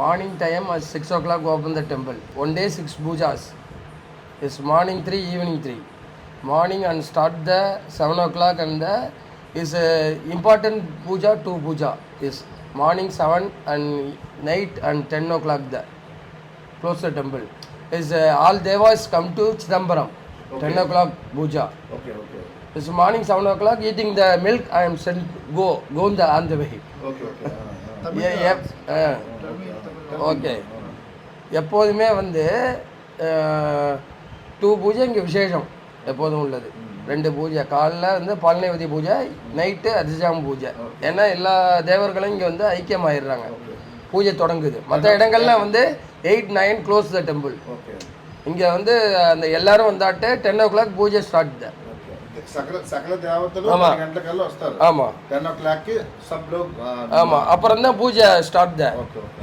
Morning time at 6 o'clock open the temple. One day 6 pujas. It's morning 3, evening 3. Morning and start the 7 o'clock and the is a important puja, 2 puja. Is morning 7 and night and 10 o'clock the close the temple. Is uh, all devas come to Chidambaram. 10 o'clock puja. Okay okay It's morning 7 o'clock eating the milk. I am sent go go on the on the way. Okay okay Yeah, yep. Uh, okay. எப்போதுமே வந்து two பூஜை இங்கே விசேஷம் எப்போதும் உள்ளது. ரெண்டு பூஜை. காலைல வந்து பழனிவதி பூஜை நைட்டு அதிசாம பூஜை. ஏன்னா எல்லா தேவர்களும் இங்கே வந்து ஐக்கியமாயிடுறாங்க. பூஜை தொடங்குது. மற்ற இடங்கள்லாம் வந்து eight nine close the temple. இங்கே வந்து அந்த எல்லாரும் வந்தாட்டு டென் ஓ கிளாக் பூஜை ஸ்டார்ட் தான் సకల సకల దేవతలు గంటకల్లా వస్తారు ఆమా టెన్ ఓ క్లాక్ కి సబ్ లోగ్ ఆమా అప్పుడు పూజ స్టార్ట్ దా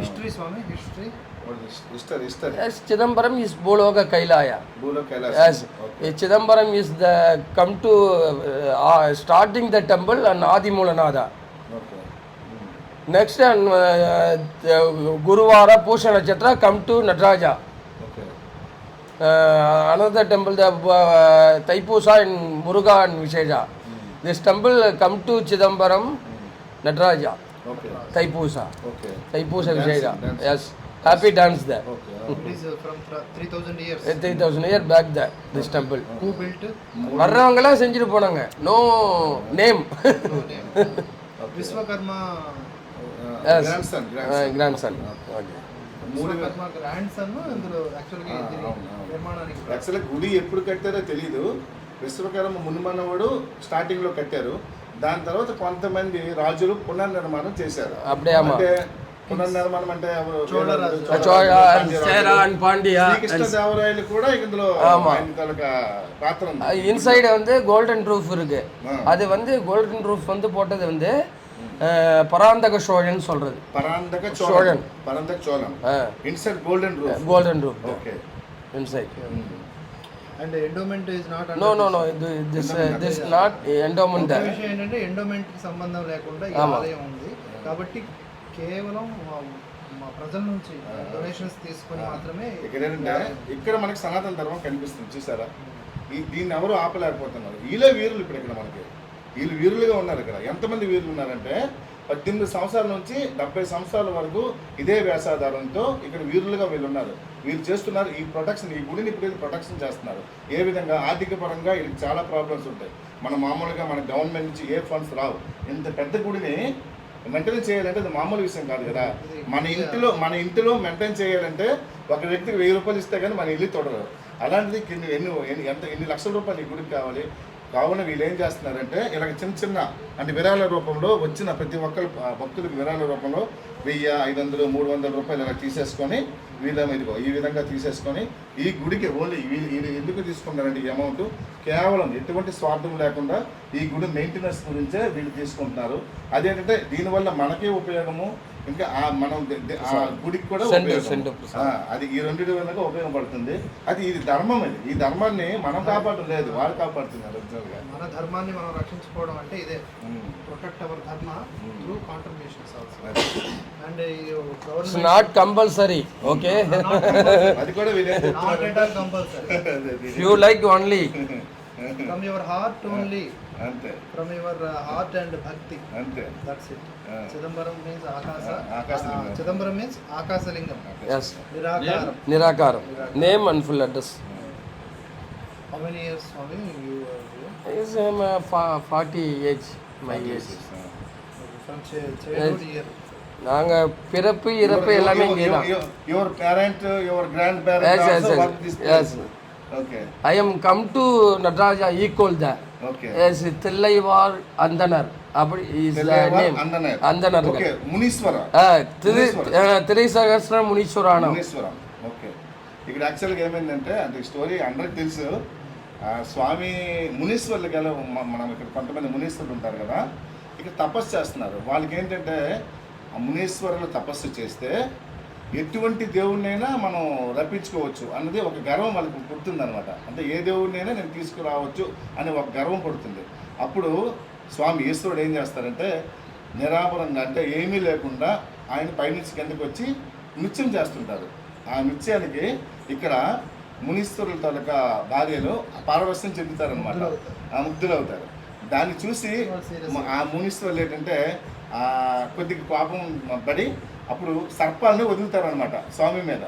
history Swamy history Yes, Chidambaram is Bologa Kailaya. Bologa Kailaya. Yes. Okay. Chidambaram is the come to uh, starting the temple and Adi Mulanada. Okay. Mm. Next and uh, Guruvara Pusha Nachatra come to Natraja. another temple, the uh, Taipusa and Muruga and Visheja. This temple come to Chidambaram, Nataraja. Okay. Taipusa. Okay. Taipusa Visheja. Dancing. Yes. Happy dance there. Okay. It is uh, from thra- 3000 years. Three thousand year back the this temple Who built it? வர்றவங்களாம் செஞ்சுட்டு போனாங்க no name No name. Vishwakarma. Uh, Grandson. Grandson. Grandson okay మూడు Vishwakarma grand son ఇందులో యాక్చువల్గా ఆ, ఇది అవును, అవును. నిర్మాణానికి యాక్చువల్గా గుడి ఎప్పుడు కట్టారో తెలియదు విశ్వకర్మ మునిమన్నవాడు స్టార్టింగ్ లో కట్టారు దాని తర్వాత కొంతమంది రాజులు పునర్నిర్మాణం చేశారు அப்படியே ஆமா అంటే పునర్నిర్మాణం అంటే ఎవరు చోళరాజు. చోళ చోళ రాజు. సేరా అండ్ పాండ్యా శ్రీకృష్ణదేవరాయలు కూడా ఇందులో ஆமா. ఆయన తాలూకా పాత్ర ఉంది இன்சைடு வந்து கோல்டன் ரூஃப் இருக்கு ஆ. அது வந்து கோல்டன் ரூஃப் வந்து போட்டது வந்து அஹ், பராந்தக சோழன் சொல்றது Parantaka Cholan. Cholan Parantaka చోళం Uh, inside golden roof golden roof okay inside and endowment is not no no no this this not endowment ఒక విషయం ఏంటంటే ఎండోమెంట్ కి సంబంధం లేకుండా ఈ ఆమా. ఆలయం ఉంది కాబట్టి కేవలం మా- మా ప్రజల నుంచి డొనేషన్స్ తీసుకొని మాత్రమే ఇక్కడ ఏంటంటే ఇక్కడ మనకి సనాతన ధర్మం కనిపిస్తుంది చూసారా ఈ దీన్ని ఎవరు ఆపలేకపోతున్నారు వీళ్ళే వీరులు ఇప్పుడు ఇక్కడ మనకి వీళ్ళు వీరులుగా ఉన్నారు ఇక్కడ. ఎంతమంది వీరులు ఉన్నారంటే పద్దెనిమిది సంవత్సరాల నుంచి డెబ్బై సంవత్సరాల వరకు ఇదే వ్యాసాధారంతో ఇక్కడ వీరులుగా వీళ్ళు ఉన్నారు. వీళ్ళు చేస్తున్నారు ఈ ప్రొటెక్షన్ ఈ గుడిని ఇప్పుడు ప్రొటెక్షన్ చేస్తున్నారు. ఏ విధంగా? ఆర్థిక పరంగా వీళ్ళకి చాలా ప్రాబ్లమ్స్ ఉంటాయి. మన మామూలుగా మన గవర్నమెంట్ నుంచి ఏ ఫండ్స్ రావు. ఇంత పెద్ద గుడిని మెయింటైన్ చేయాలంటే అది మామూలు విషయం కాదు కదా. మన ఇంటిలో మన ఇంటిలో మెయింటైన్ చేయాలంటే ఒక వ్యక్తికి వెయ్యి రూపాయలు ఇస్తే కానీ మన ఇల్లు తొడరు అలాంటిది ఎన్ని ఎన్ని ఎన్ని ఎంత ఎన్ని లక్షల రూపాయలు ఈ గుడికి కావాలి? కావున వీళ్ళు ఏం చేస్తున్నారంటే ఇలా చిన్న చిన్న అంటే విరాళ రూపంలో వచ్చిన ప్రతి ఒక్కరు భక్తులకు విరాళ రూపంలో వెయ్యి ఐదు వందలు మూడు వందల రూపాయలు ఇలా తీసేసుకొని వీళ్ళ ఇదిగో ఈ విధంగా తీసేసుకొని ఈ గుడికి ఓన్లీ వీళ్ళు ఎందుకు తీసుకున్నారంటే ఈ అమౌంట్? కేవలం ఎటువంటి స్వార్థం లేకుండా ఈ గుడి మెయింటెనెన్స్ గురించే వీళ్ళు తీసుకుంటున్నారు. అదేంటంటే దీనివల్ల మనకే ఉపయోగము ఇంకా ఆ మనం ఆ గుడికి కూడా సెంటు- ఉపయోగం. సెంటు ఆ, అది ఈ రెండింటి వల్ల ఉపయోగపడుతుంది. అది ఇది ధర్మం ఇది. ఈ ధర్మాన్ని మనం కాపాడటం లేదు వాళ్ళు కాపాడుతున్నారు మన ధర్మాన్ని మనం రక్షించుకోవడం అంటే ఇదే. Protect our dharma. Through contributions. And government not compulsory okay అది కూడా compulsory you like only from your heart only ಅಂತೆ from your heart and bhakti ಅಂತೆ that's it Chidambaram means akasha Chidambaram means Akashalingam yes nirakara nirakara name and full address how many years swami you is forty age my age நாங்க பிறப்பு இறப்பு எல்லாமே இங்கே தான் your parent your grandparent also work this I am come to Nataraja equal the yes தில்லைவார் அந்தனர் அப்படி is name அந்தனர் మునీశ్వర తిరి తిరి సహస్ర మునీశ్వరాణం మునీశ్వరం okay ఇక్కడ యాక్చువల్గా ఏమైందంటే అంటే స్టోరీ అందరికి తెలుసు. స్వామి మునీశ్వర్లు గల మనం ఇక్కడ కొంతమంది మునీశ్వరులు ఉంటారు కదా ఇక్కడ తపస్సు చేస్తున్నారు. వాళ్ళకి ఏంటంటే ఆ మునీశ్వరులు తపస్సు చేస్తే ఎటువంటి దేవుడినైనా మనం రప్పించుకోవచ్చు అన్నది ఒక గర్వం వాళ్ళకి పుడుతుందనమాట అంటే ఏ దేవుడినైనా నేను తీసుకురావచ్చు అనే ఒక గర్వం పుడుతుంది. అప్పుడు స్వామి ఈశ్వరుడు ఏం చేస్తారంటే నిరాపరంగా అంటే ఏమీ లేకుండా ఆయన పైనుంచి కిందకి వచ్చి నృత్యం చేస్తుంటారు ఆ నృత్యానికి ఇక్కడ మునీశ్వరుల తాలూకా భార్యలు పారవస్యం చెందుతారనమాట ముగ్ధులవుతారు. దాన్ని చూసి ఆ మునీశ్వరులు ఏంటంటే ఆ కొద్దిగా కోపం పడి అప్పుడు సర్పాలను వదులుతారనమాట స్వామి మీద.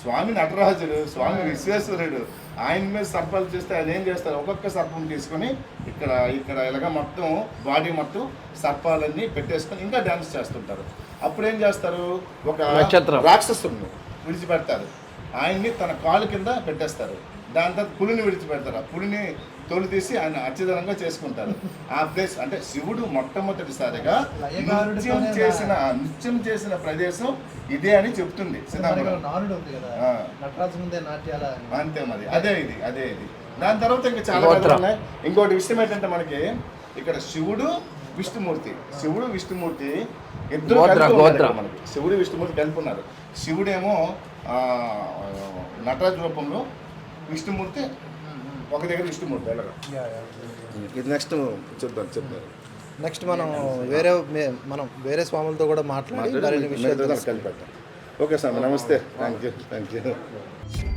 స్వామి నటరాజుడు స్వామి విశ్వేశ్వరుడు ఆయన మీద సర్పాలు చేస్తే ఆయన ఏం చేస్తారు? ఒక్కొక్క సర్పం తీసుకొని ఇక్కడ ఇక్కడ ఇలాగ మొత్తం బాడీ మొత్తం సర్పాలన్నీ పెట్టేసుకొని ఇంకా డ్యాన్స్ చేస్తుంటారు. అప్పుడు ఏం చేస్తారు? ఒక నక్షత్రం. రాక్షసుడిని విడిచిపెడతారు. ఆయన్ని తన కాలు కింద పెట్టేస్తారు. దాని తర్వాత పులిని విడిచిపెడతారు. ఆ పులిని తోలు తీసి ఆయన అత్యధనంగా చేసుకుంటారు. ఆ ప్లేస్ అంటే శివుడు మొట్టమొదటిసారిగా నృత్యం చేసిన నృత్యం చేసిన ప్రదేశం ఇదే అని చెప్తుంది. అంతే మరి. అదే ఇది అదే ఇది. దాని తర్వాత ఇంకా చాలా ఉన్నాయి. ఇంకోటి విషయం ఏంటంటే మనకి ఇక్కడ శివుడు విష్ణుమూర్తి. శివుడు విష్ణుమూర్తి ఇద్దరు మనకి. శివుడు విష్ణుమూర్తి కలిపి ఉన్నారు. శివుడేమో ఆ, నటరాజు రూపంలో విష్ణుమూర్తి ఒక దగ్గర విష్ణుమూర్తి యా. ఇది నెక్స్ట్ చూద్దాం చెప్తారు నెక్స్ట్ మనం వేరే మే- మనం వేరే స్వాములతో కూడా మాట్లాడి మరిన్ని విషయాలు కలిపి ఓకే స్వామి నమస్తే. Thank you thank you